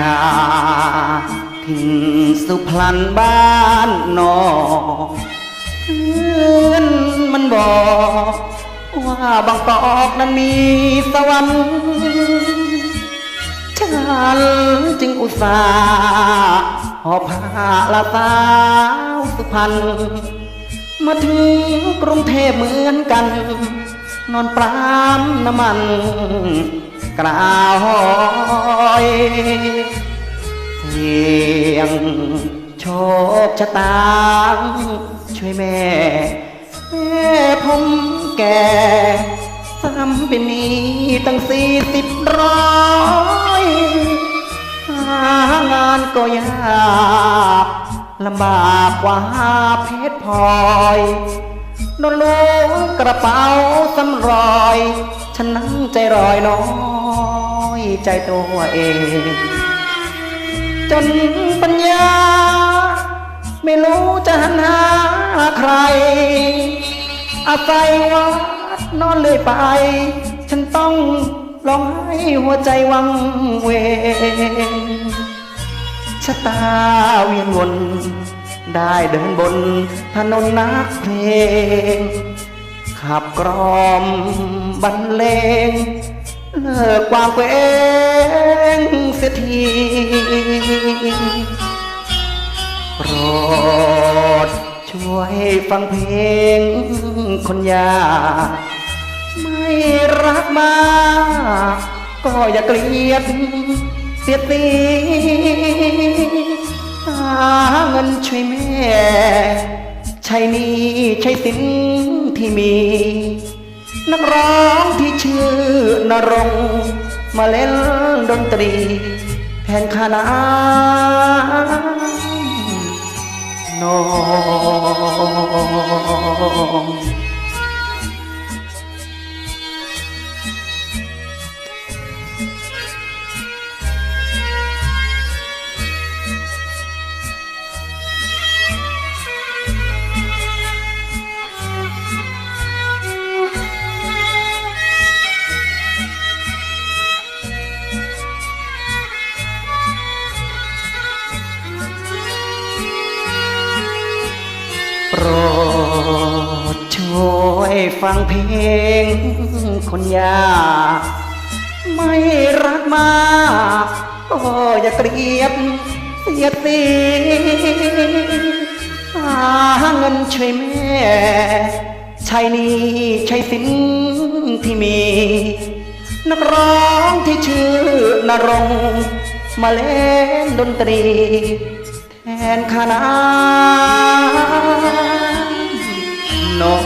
าทิ้งสุพลันบ้านนอกเพื่อนมันบอกว่าบางกอกนั้นมีสวรรค์ฉันจึงอุตส่าห์หอบผ้าละสาวสุพรรณมาถึงกรุงเทพเหมือนกัน นอนปรามน้ำมัน กล่าหอยเสียงโชคชะตาช่วยแม่ แม่ผมแก่ซ้ำเป็นนี้ตั้งสี่สิบร้อยหางานก็ยากลำบากกว่าหาเพชรพลอยนอนล้วงกระเป๋าสำรอย ฉันนั่งใจรอยน้อย ใจตัวเอง จนปัญญา ไม่รู้จะหันหาใคร อาศัยวัดนอนเลยไป ฉันต้องร้องไห้หัวใจวังเวงชะตาเวียนวน ได้เดินบนถนนนักเพลงขับกรอมบรรเลง เลิกความเวงเสียทีโปรดช่วยฟังเพลงคนยา ไม่รักมากก็อย่าเกลียดเสียสีหาเงินช่วยแม่ใช่หนี่ใช่สินที่มี นักร้องที่ชื่อนรงค์มาเล่นดนตรี แทนคณะน้อง ยฟังเพลงคนยากไม่รักมากก็อย่าเกลียดเสียดสีหาเงินช่วยแม่ใช่หนี่ใช่สินที่มี นักร้องที่ชื่อนรงมาเล่นดนตรี แทนคณะ น้อง